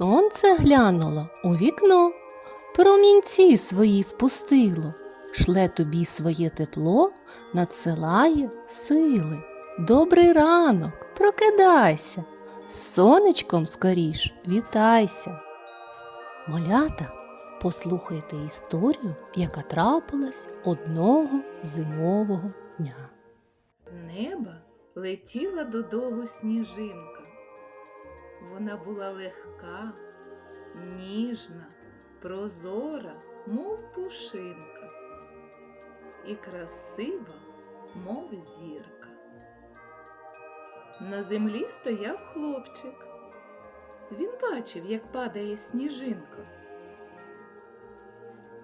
Сонце глянуло у вікно, промінці свої впустило, шле тобі своє тепло, надсилає сили. Добрий ранок, прокидайся, сонечком скоріш вітайся. Малята, послухайте історію, яка трапилась одного зимового дня. З неба летіла додолу сніжинка. Вона була легка, ніжна, прозора, мов пушинка, і красива, мов зірка. На землі стояв хлопчик. Він бачив, як падає сніжинка.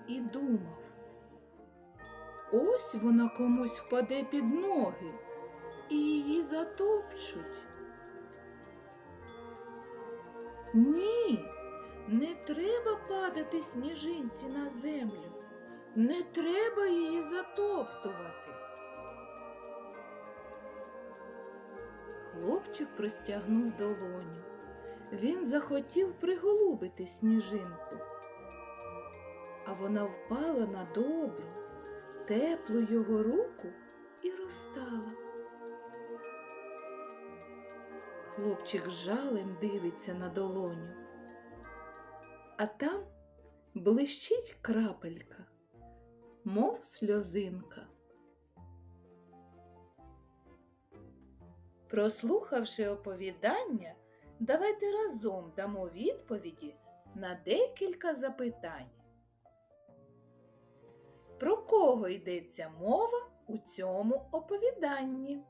І думав, ось вона комусь впаде під ноги і її затопчуть. Ні, не треба падати сніжинці на землю, не треба її затоптувати. Хлопчик простягнув долоню. Він захотів приголубити сніжинку, а вона впала на добру, теплу його руку і розтала. Хлопчик жалем дивиться на долоню, а там блищить крапелька, мов сльозинка. Прослухавши оповідання, давайте разом дамо відповіді на декілька запитань. Про кого йдеться мова у цьому оповіданні?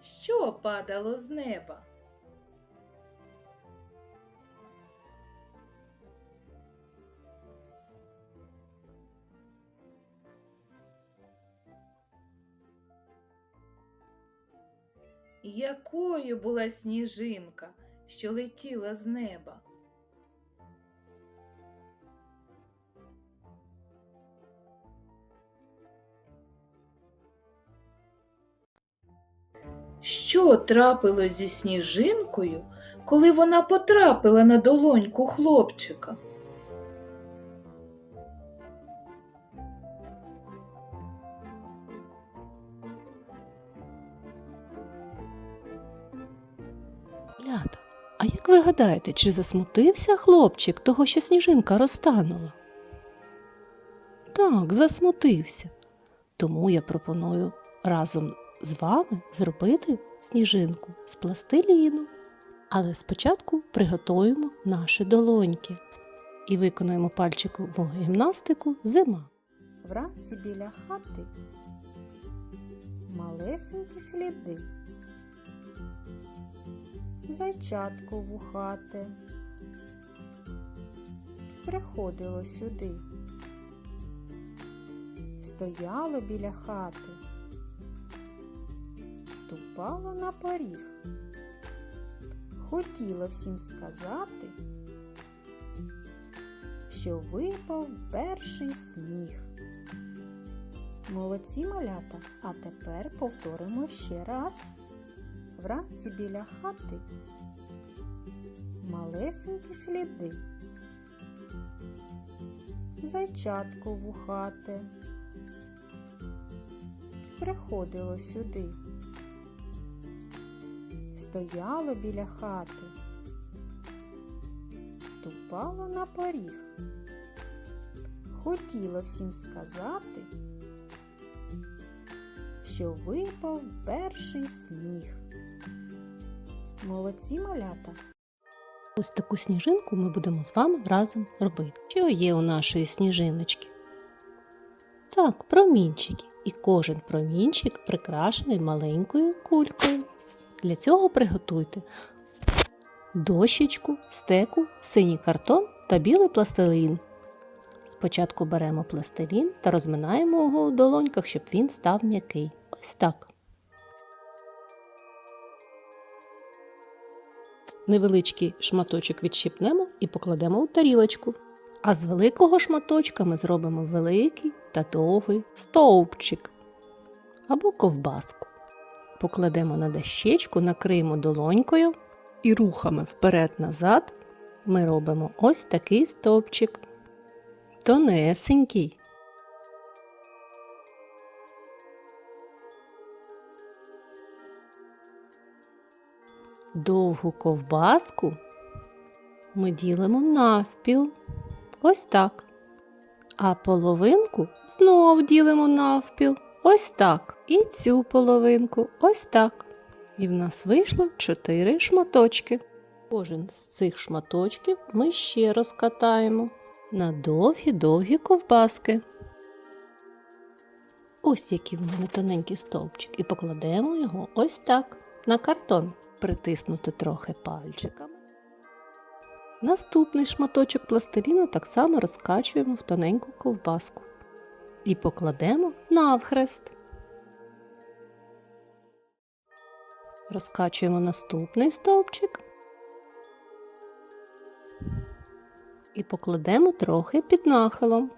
Що падало з неба? Якою була сніжинка, що летіла з неба? Що трапилось зі сніжинкою, коли вона потрапила на долоньку хлопчика? Лята, а як ви гадаєте, чи засмутився хлопчик того, що сніжинка розтанула? Так, засмутився. Тому я пропоную разом з вами зробити сніжинку з пластиліну. Але спочатку приготуємо наші долоньки і виконуємо пальчикову гімнастику зима. Вранці біля хати малесенькі сліди. Зайчатко вухате приходило сюди, стояло біля хати, ступало на поріг, хотіло всім сказати, що випав перший сніг. Молодці малята, а тепер повторимо ще раз. Вранці біля хати. Малесенькі сліди. Зайчатко вухате приходило сюди, стояло біля хати, ступало на поріг, хотіло всім сказати, що випав перший сніг. Молодці малята. Ось таку сніжинку ми будемо з вами разом робити. Що є у нашої сніжиночки? Так, промінчики. І кожен промінчик прикрашений маленькою кулькою. Для цього приготуйте дощечку, стеку, синій картон та білий пластилін. Спочатку беремо пластилін та розминаємо його у долоньках, щоб він став м'який. Ось так. Невеличкий шматочок відщипнемо і покладемо у тарілочку. А з великого шматочка ми зробимо великий та довгий стовпчик або ковбаску. Покладемо на дощечку, накриємо долонькою і рухами вперед-назад ми робимо ось такий стовпчик. Тонесенький. Довгу ковбаску ми ділимо навпіл. Ось так. А половинку знов ділимо навпіл. Ось так. І цю половинку ось так. І в нас вийшло 4 шматочки. Кожен з цих шматочків ми ще розкатаємо на довгі-довгі ковбаски. Ось який в мене тоненький стовпчик. І покладемо його ось так на картон. Притиснути трохи пальчиками. Наступний шматочок пластиліну так само розкачуємо в тоненьку ковбаску і покладемо навхрест. Розкачуємо наступний стовпчик і покладемо трохи під нахилом.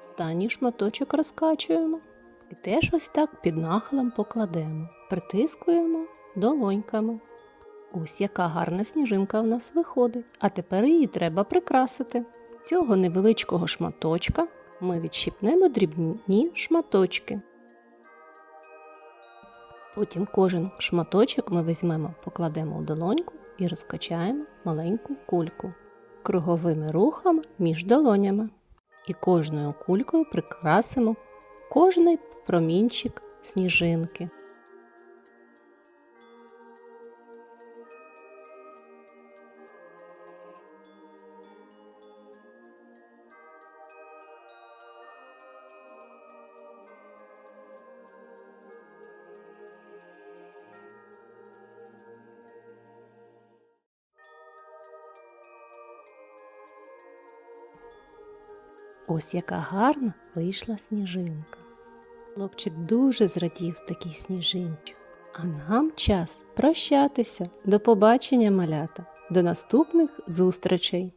Останній шматочок розкачуємо і теж ось так під нахилом покладемо, притискуємо долоньками. Ось яка гарна сніжинка в нас виходить, а тепер її треба прикрасити. Цього невеличкого шматочка ми відщипнемо дрібні шматочки. Потім кожен шматочок ми візьмемо, покладемо в долоньку і розкачаємо маленьку кульку круговими рухами між долонями. І кожною кулькою прикрасимо кожний промінчик сніжинки. Ось яка гарна вийшла сніжинка. Хлопчик дуже зрадів такій сніжинці. А нам час прощатися. До побачення, малята. До наступних зустрічей!